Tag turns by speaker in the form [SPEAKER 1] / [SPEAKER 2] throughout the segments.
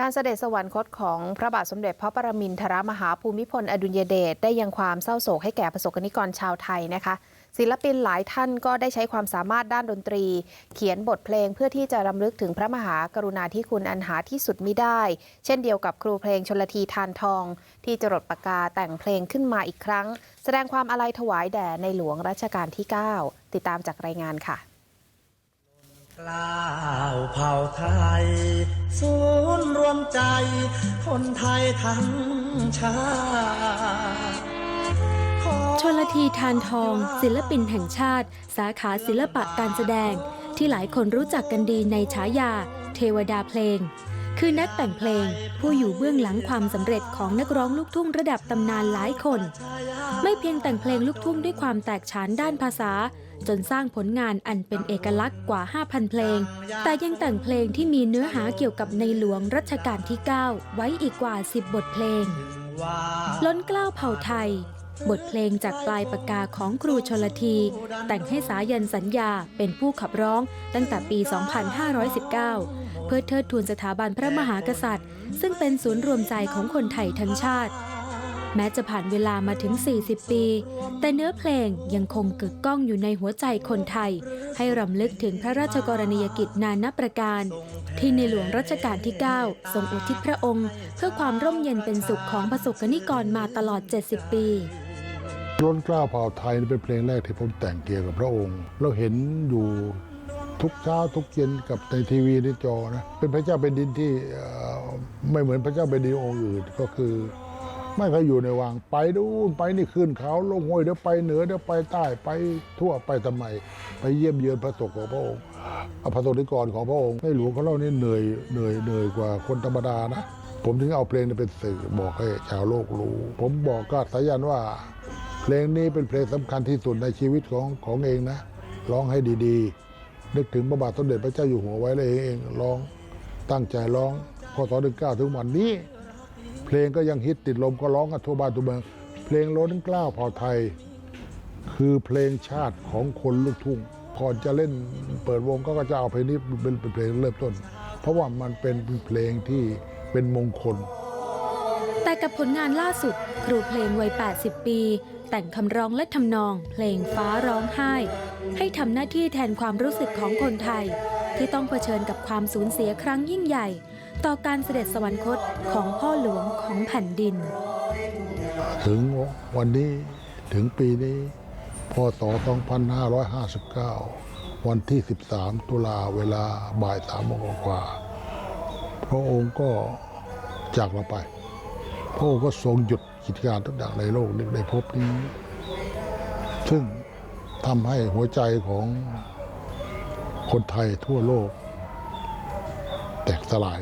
[SPEAKER 1] การเสด็จสวรรคตของพระบาทสมเด็จพระปรมินทรมหาภูมิพลอดุลยเดชได้ยังความเศร้าโศกให้แก่ประสบกนิกรชาวไทยนะคะ ศิลปินหลายท่านก็ได้ใช้ความสามารถด้านดนตรี เขียนบทเพลงเพื่อที่จะรำลึกถึงพระมหากรุณาธิคุณอันหาที่สุดมิได้ เช่นเดียวกับครูเพลงชนลทีทานทอง ที่จรดปากกาแต่งเพลงขึ้นมาอีกครั้ง แสดงความอาลัยถวายแด่ในหลวงรัชกาลที่ 9 ติดตามจากรายงานค่ะ
[SPEAKER 2] กล้าวเผ่าไทย ศูนย์รวมใจ คนไทยทั้งชาติ
[SPEAKER 3] ชนละทีทานทอง ศิลปินแห่งชาติ สาขาศิลปะการแสดง ที่หลายคนรู้จักกันดีในฉายา เทวดาเพลง คือนักแต่งเพลงผู้อยู่เบื้องหลังความสำเร็จของนักร้องลูกทุ่งระดับตำนานหลายคน ไม่เพียงแต่งเพลงลูกทุ่งด้วยความแตกฉานด้านภาษา จนสร้างผลงานอันเป็นเอกลักษณ์กว่า 5,000 เพลง แต่ยังแต่งเพลงที่มีเนื้อหาเกี่ยวกับในหลวงรัชกาลที่ 9 ไว้อีกกว่า 10 บทเพลง
[SPEAKER 2] ว่า
[SPEAKER 3] ล้นกล้าวเผ่าไทย บทเพลงจากปลายปากกาของครูชนลที แต่งให้สายันสัญญาเป็นผู้ขับร้องตั้งแต่ปี 2519 พื่อเทิดทูนสถาบันพระมหากษัตริย์ ซึ่งเป็นศูนย์รวมใจของคนไทยทั้งชาติ แม้จะผ่านเวลามาถึง 40 ปี แต่เนื้อเพลงยังคงกึกก้องอยู่ในหัวใจคนไทย ให้รำลึกถึงพระราชกรณียกิจนานับประการ ที่ในหลวงรัชกาลที่ 9 ทรงอุทิศพระองค์ เพื่อความร่มเย็นเป็นสุขของประสบกนิกรมาตลอด 70 ปี
[SPEAKER 4] ล้นเกล้าเผ่าไทยนี่เป็นเพลงแรกที่ผมแต่งเกี่ยวกับพระองค์ เราเห็นอยู่ ทุกเช้าทุกเย็นกับในทีวีในจอนะเป็นพระเจ้าเป็นดินที่ไม่เหมือนพระเจ้าเป็นดินองค์อื่นก็คือ ไม่เคยอยู่ในวังไปดูไปนี่ขึ้นเขาลงห้วยเดี๋ยวไปเหนือเดี๋ยวไปใต้ไปทั่วไปทำไม ไปเยี่ยมเยือนพระศกของพระองค์เอาพระสนิกรของพระองค์ในหลวงเของเรานี่เหนื่อยเหนื่อยเหนื่อยกว่าคนธรรมดานะผมถึงเอาเพลงนี้เป็นสื่อบอกให้ชาวโลกรู้ ผมบอกก็สายันว่า เพลงนี้เป็นเพลงสำคัญที่สุดในชีวิตของของเองนะ ร้องให้ดี ๆ นึกถึงพระบาทสมเด็จพระเจ้าอยู่หัวไว้เลยเองร้องตั้งใจร้องพศถึงเก้าถึงวันนี้ เพลงก็ยังฮิตติดลมก็ร้องกันทั่วบ้านทั่วเมืองเพลงล้นเกล้าวเผ่าไทย คือเพลงชาติของคนลูกทุ่งก่อนจะเล่นเปิดวงก็จะเอาเพลงนี้เป็นเพลงเริ่มต้น เพราะว่ามันเป็นเพลงที่เป็นมงคล
[SPEAKER 3] แต่กับผลงานล่าสุด ครูเพลงวัย 80 ปี แต่งคำร้องและทำนองเพลงฟ้าร้องไห้ ให้ทำหน้าที่แทนความรู้สึกของคนไทย ที่ต้องเผชิญกับความสูญเสียครั้งยิ่งใหญ่ ต่อการเสด็จสวรรคตของพ่อหลวงของแผ่นดิน
[SPEAKER 4] ถึงวันนี้ถึงปีนี้พศ2559 วันที่ 13 ตุลาเวลาบ่ายสามโมงกว่า พระองค์ก็จากเราไป พระองค์ก็ทรงหยุดกิจการทุกอย่างในโลกนี้ในภพนี้ ซึ่งทำให้หัวใจของคนไทยทั่วโลก แตกสลาย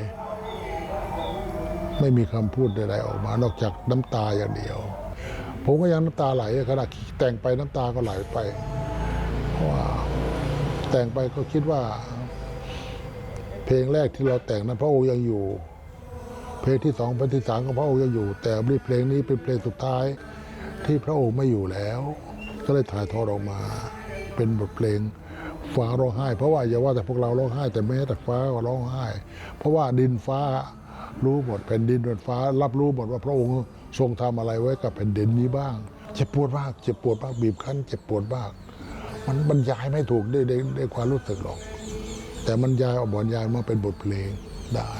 [SPEAKER 4] ไม่มีคำพูดใดๆออกมานอกจากน้ำตาอย่างเดียว ผมก็ยังน้ำตาไหลขณะแต่งไปน้ำตาก็ไหลไปเพราะว่าแต่งไปก็คิดว่า เพลงแรกที่เราแต่งนั้นพระองค์ยังอยู่ เพลงที่สองเพลงที่สามของพระองค์ยังอยู่ แต่เพลงนี้เป็นเพลงสุดท้ายที่พระองค์ไม่อยู่แล้ว ก็เลยถ่ายทอดออกมา เป็นบทเพลงฟ้าร้องไห้ เพราะว่าอย่าว่าแต่พวกเราร้องไห้ แต่แม้แต่ฟ้าก็ร้องไห้ เพราะว่าดินฟ้ารู้หมดแผ่นดินบนฟ้า รับรู้หมดว่าพระองค์ทรงทำอะไรไว้กับแผ่นดินนี้บ้างเจ็บปวดมากเจ็บปวดมากบีบคั้นเจ็บปวดมากมันบรรยายไม่ถูกได้ได้ได้ความรู้สึกหรอก แต่มันยายออกบรรยายมาเป็นบทเพลงได้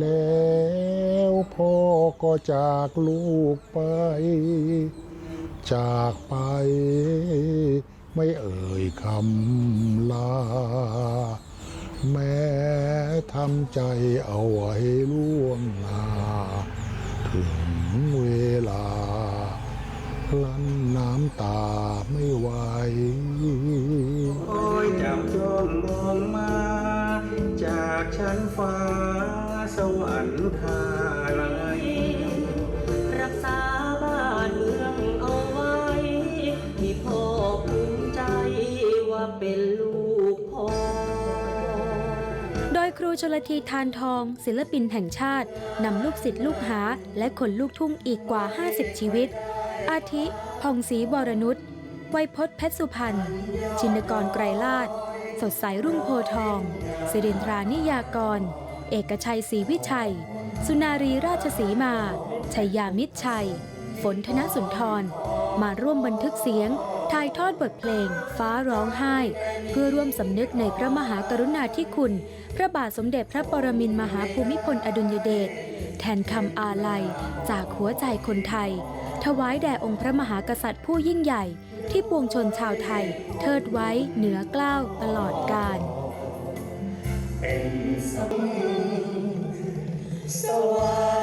[SPEAKER 4] แล้วพ่อก็จากลูกไป จากไปไม่เอ่ยคำลา แม้ทำใจเอาไว้ล่วงหน้าถึงเวลา ลั้นน้ำตาไม่ไหว
[SPEAKER 5] โอ้ยจับจ้องมองมา จากชั้นฟ้า ย
[SPEAKER 3] ครูชลทีทานทอง ศิลปินแห่งชาตินำลูกศิษย์ลูกหา และคนลูกทุ่งอีกกว่า 50 ชีวิต อาทิผ่องศรีวรนุชไวยพจน์เพชรสุพรรณชินกรไกรลาดสสดใสรุ่งโพทอง สิรินทรานิยากร เอกชัยศรีวิชัย สุนารีราชสีมา ชัยยามิตรชัย ฝนธนสุนทร มาร่วมบันทึกเสียงถ่ายทอดบทเพลง ฟ้าร้องไห้ เพื่อร่วมสำนึกในพระมหากรุณาธิคุณ พระบาทสมเด็จพระปรมินทรมหาภูมิพลอดุลยเดชแทนคำอาลัย จากหัวใจคนไทย ถวายแด่องค์พระมหากษัตริย์ผู้ยิ่งใหญ่ ที่ปวงชนชาวไทย เทิดไว้เหนือเกล้าวตลอดกาล
[SPEAKER 2] สวา